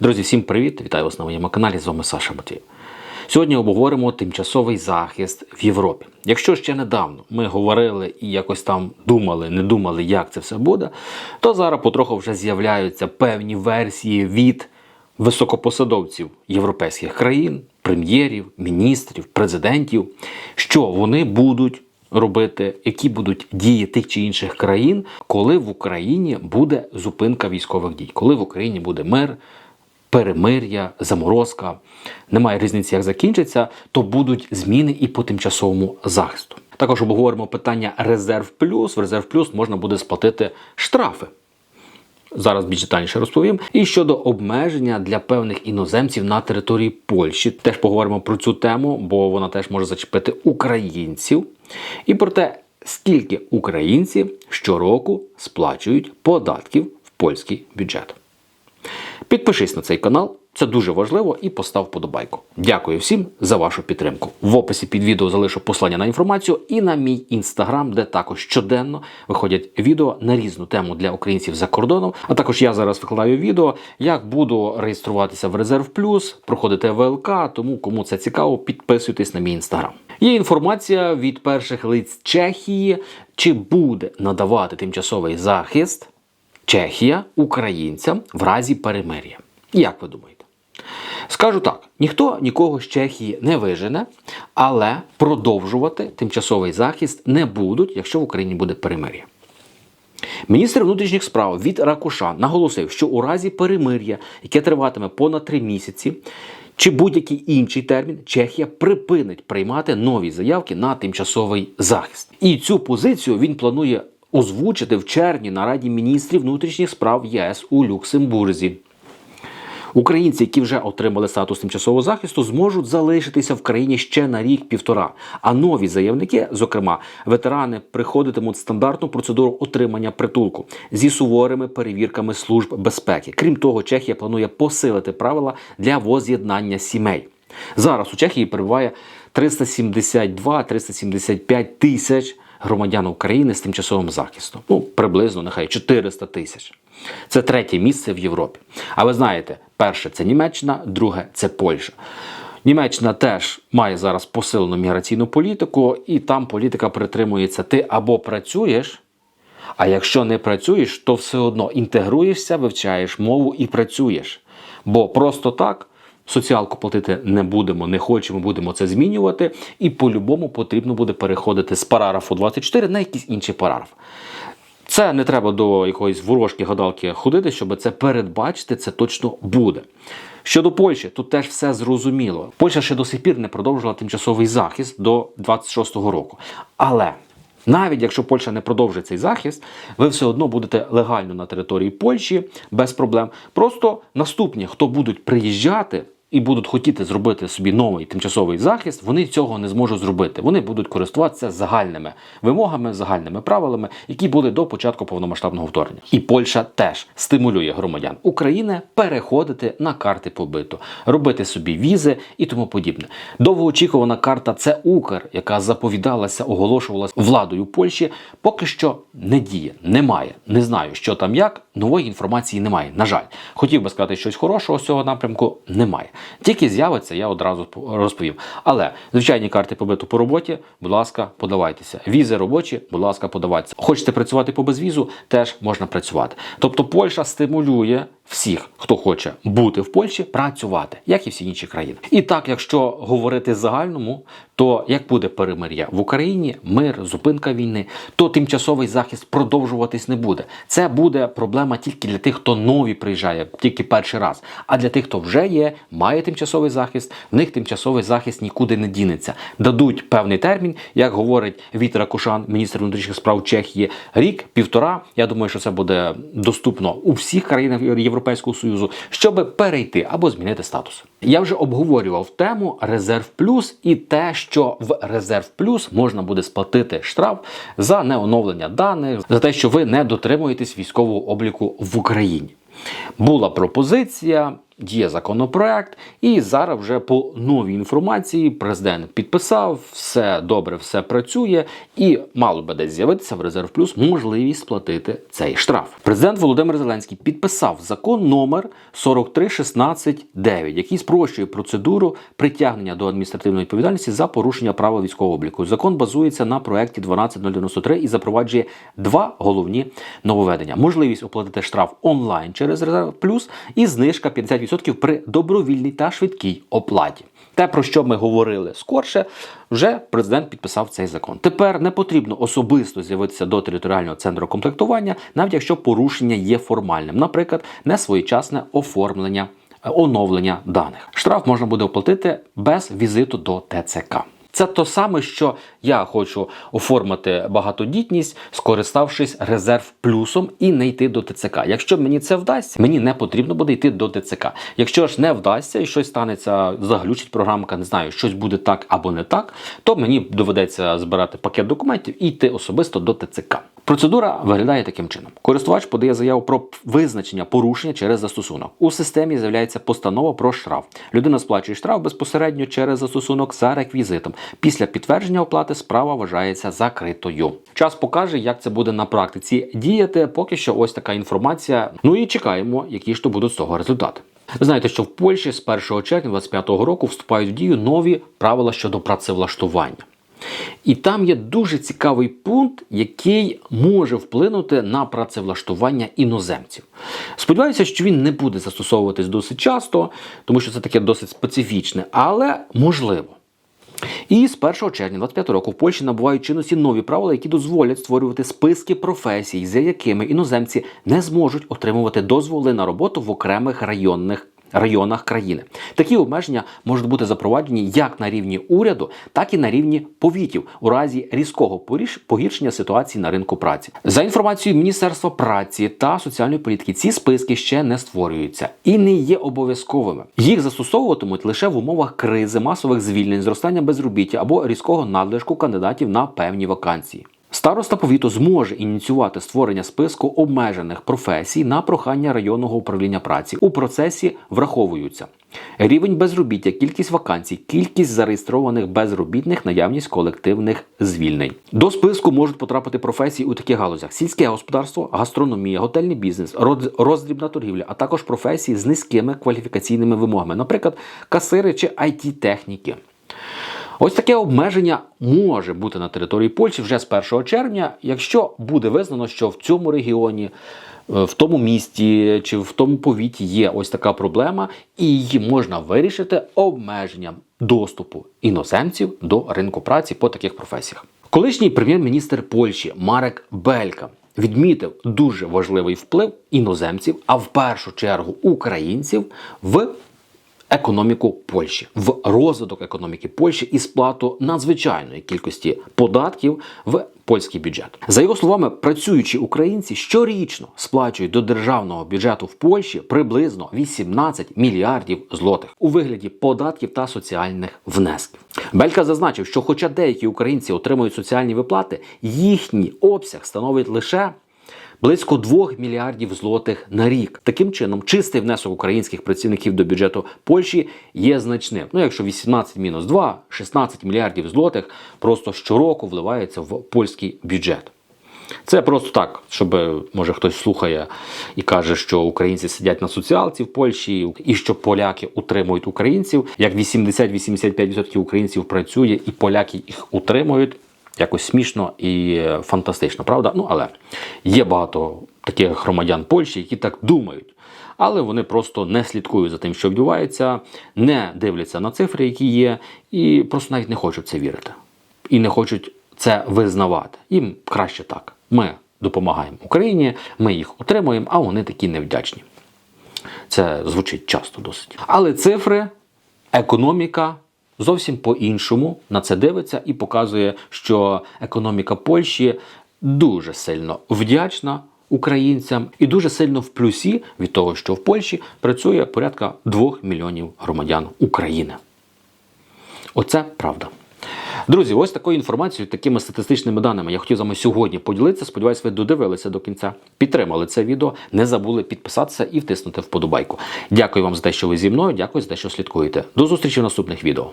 Друзі, всім привіт! Вітаю вас на моєму каналі. З вами Саша Матвій. Сьогодні обговоримо тимчасовий захист в Європі. Якщо ще недавно ми говорили і якось там думали, не думали, як це все буде, то зараз потроху вже з'являються певні версії від високопосадовців європейських країн, прем'єрів, міністрів, президентів, що вони будуть робити, які будуть дії тих чи інших країн, коли в Україні буде зупинка військових дій, коли в Україні буде мир, перемир'я, заморозка. Немає різниці, як закінчиться, то будуть зміни і по тимчасовому захисту. Також обговоримо питання резерв плюс. В резерв плюс можна буде сплатити штрафи. Зараз більш детальніше розповім. І щодо обмеження для певних іноземців на території Польщі, теж поговоримо про цю тему, бо вона теж може зачепити українців. І про те, скільки українців щороку сплачують податків в польський бюджет. Підпишись на цей канал, це дуже важливо, і постав вподобайку. Дякую всім за вашу підтримку. В описі під відео залишу послання на інформацію і на мій інстаграм, де також щоденно виходять відео на різну тему для українців за кордоном. А також я зараз викладаю відео, як буду реєструватися в Резерв Плюс, проходити ВЛК. Тому кому це цікаво, підписуйтесь на мій інстаграм. Є інформація від перших лиць Чехії, чи буде надавати тимчасовий захист Чехія українцям в разі перемир'я. Як ви думаєте? Скажу так: ніхто нікого з Чехії не вижене, але продовжувати тимчасовий захист не будуть, якщо в Україні буде перемир'я. Міністр внутрішніх справ від Ракушан наголосив, що у разі перемир'я, яке триватиме понад три місяці, чи будь-який інший термін, Чехія припинить приймати нові заявки на тимчасовий захист. І цю позицію він планує озвучити в червні на Раді міністрів внутрішніх справ ЄС у Люксембурзі. Українці, які вже отримали статус тимчасового захисту, зможуть залишитися в країні ще на рік-півтора. А нові заявники, зокрема ветерани, приходитимуть стандартну процедуру отримання притулку зі суворими перевірками служб безпеки. Крім того, Чехія планує посилити правила для воз'єднання сімей. Зараз у Чехії перебуває 372-375 тисяч громадян України з тимчасовим захистом. Ну, приблизно, нехай 400 тисяч. Це третє місце в Європі. А ви знаєте, перше це Німеччина, друге це Польща. Німеччина теж має зараз посилену міграційну політику, і там політика притримується: ти або працюєш, а якщо не працюєш, то все одно інтегруєшся, вивчаєш мову і працюєш. Бо просто так. Соціалку платити не будемо, не хочемо, будемо це змінювати. І по-любому потрібно буде переходити з параграфу 24 на якийсь інший параграф. Це не треба до якоїсь ворожки гадалки ходити, щоб це передбачити, це точно буде. Щодо Польщі, тут теж все зрозуміло. Польща ще до сих пір не продовжила тимчасовий захист до 26-го року. Але навіть якщо Польща не продовжить цей захист, ви все одно будете легально на території Польщі без проблем. Просто наступні, хто будуть приїжджати. І будуть хотіти зробити собі новий тимчасовий захист, вони цього не зможуть зробити. Вони будуть користуватися загальними вимогами, загальними правилами, які були до початку повномасштабного вторгнення. І Польща теж стимулює громадян України переходити на карти побиту, робити собі візи і тому подібне. Довгоочікувана карта це Укр, яка заповідалася, оголошувалася владою Польщі. Поки що не діє, немає. Не знаю, що там як. Нової інформації немає. На жаль, хотів би сказати щось хорошого з цього напрямку. Немає. Тільки з'явиться, я одразу розповім. Але звичайні карти побиту по роботі, будь ласка, подавайтеся. Візи робочі, будь ласка, подавайтеся. Хочете працювати по безвізу, теж можна працювати. Тобто Польща стимулює всіх, хто хоче бути в Польщі, працювати, як і всі інші країни. І так, якщо говорити загальному, то як буде перемир'я в Україні, мир, зупинка війни, то тимчасовий захист продовжуватись не буде. Це буде проблема тільки для тих, хто нові приїжджає, тільки перший раз. А для тих, хто вже є, має тимчасовий захист, в них тимчасовий захист нікуди не дінеться. Дадуть певний термін, як говорить Вітер Кушан, міністр внутрішніх справ Чехії, рік, півтора. Я думаю, що це буде доступно у всіх країнах Європейського Союзу, щоб перейти або змінити статус. Я вже обговорював тему Резерв Плюс і те, в Резерв Плюс можна буде сплатити штраф за неоновлення даних, за те, що ви не дотримуєтесь військового обліку в Україні. Була пропозиція, Діє законопроект, і зараз вже по новій інформації президент підписав, все добре, все працює, і мало би десь з'явитися в резерв плюс можливість сплатити цей штраф. Президент Володимир Зеленський підписав закон номер 43169, який спрощує процедуру притягнення до адміністративної відповідальності за порушення права військового обліку. Закон базується на проекті 12093 і запроваджує два головні нововведення: можливість оплатити штраф онлайн через резерв плюс і знижка 50% при добровільній та швидкій оплаті. Те, про що ми говорили скорше, вже президент підписав цей закон. Тепер не потрібно особисто з'явитися до територіального центру комплектування, навіть якщо порушення є формальним, наприклад, несвоєчасне оформлення, е, оновлення даних. Штраф можна буде оплатити без візиту до ТЦК. Це то саме, що я хочу оформити багатодітність, скориставшись резерв плюсом і не йти до ТЦК. Якщо мені це вдасться, мені не потрібно буде йти до ТЦК. Якщо ж не вдасться і щось станеться, заглючить програмка, не знаю, щось буде так або не так, то мені доведеться збирати пакет документів і йти особисто до ТЦК. Процедура виглядає таким чином: користувач подає заяву про визначення порушення через застосунок. У системі з'являється постанова про штраф. Людина сплачує штраф безпосередньо через застосунок за реквізитом. Після підтвердження оплати справа вважається закритою. Час покаже, як це буде на практиці діяти. Поки що ось така інформація. Ну і чекаємо, які ж то будуть з того результати. Ви знаєте, що в Польщі з 1 червня 2025 року вступають в дію нові правила щодо працевлаштування. І там є дуже цікавий пункт, який може вплинути на працевлаштування іноземців. Сподіваюся, що він не буде застосовуватись досить часто, тому що це таке досить специфічне, але можливо. І з 1 червня 25 року в Польщі набувають чинності нові правила, які дозволять створювати списки професій, за якими іноземці не зможуть отримувати дозволи на роботу в окремих районних. Районах країни такі обмеження можуть бути запроваджені як на рівні уряду, так і на рівні повітів у разі різкого погіршення ситуації на ринку праці. За інформацією Міністерства праці та соціальної політики, ці списки ще не створюються і не є обов'язковими. Їх застосовуватимуть лише в умовах кризи, масових звільнень, зростання безробіття або різкого надлишку кандидатів на певні вакансії. Староста повіту зможе ініціювати створення списку обмежених професій на прохання районного управління праці. У процесі враховуються рівень безробіття, кількість вакансій, кількість зареєстрованих безробітних, наявність колективних звільнень. До списку можуть потрапити професії у таких галузях: сільське господарство, гастрономія, готельний бізнес, роз- роздрібна торгівля, а також професії з низькими кваліфікаційними вимогами, наприклад, касири чи it техніки Ось таке обмеження може бути на території Польщі вже з 1 червня, якщо буде визнано, що в цьому регіоні, е, в тому місті чи в тому повіті є ось така проблема, і її можна вирішити обмеженням доступу іноземців до ринку праці по таких професіях. Колишній прем'єр-міністр Польщі Марек Белька відмітив дуже важливий вплив іноземців, а в першу чергу українців в економіку Польщі, в розвиток економіки Польщі і сплату надзвичайної кількості податків в польський бюджет. За його словами, працюючі українці щорічно сплачують до державного бюджету в Польщі приблизно 18 мільярдів злотих у вигляді податків та соціальних внесків. Белька зазначив, що, хоча деякі українці отримують соціальні виплати, їхній обсяг становить лише близько 2 мільярдів злотих на рік. Таким чином, чистий внесок українських працівників до бюджету Польщі є значним. Ну, якщо 18 мінус 2, 16 мільярдів злотих просто щороку вливається в польський бюджет. Це просто так, щоб може хтось слухає і каже, що українці сидять на соціалці в Польщі, і що поляки утримують українців. Як 80-85% українців працює, і поляки їх утримують. Якось смішно і фантастично, правда? Ну але є багато таких громадян Польщі, які так думають. Але вони просто не слідкують за тим, що відбувається, не дивляться на цифри, які є, і просто навіть не хочуть це вірити. І не хочуть це визнавати. Їм краще так. Ми допомагаємо Україні, ми їх утримуємо, а вони такі невдячні. Це звучить часто досить. Але цифри, економіка зовсім по-іншому на це дивиться і показує, що економіка Польщі дуже сильно вдячна українцям і дуже сильно в плюсі від того, що в Польщі працює порядка 2 мільйонів громадян України. Оце правда. Друзі, ось такою інформацією, такими статистичними даними я хотів з вами сьогодні поділитися. Сподіваюсь, ви додивилися до кінця, підтримали це відео, не забули підписатися і втиснути вподобайку. Дякую вам за те, що ви зі мною. Дякую за те, що слідкуєте. До зустрічі в наступних відео.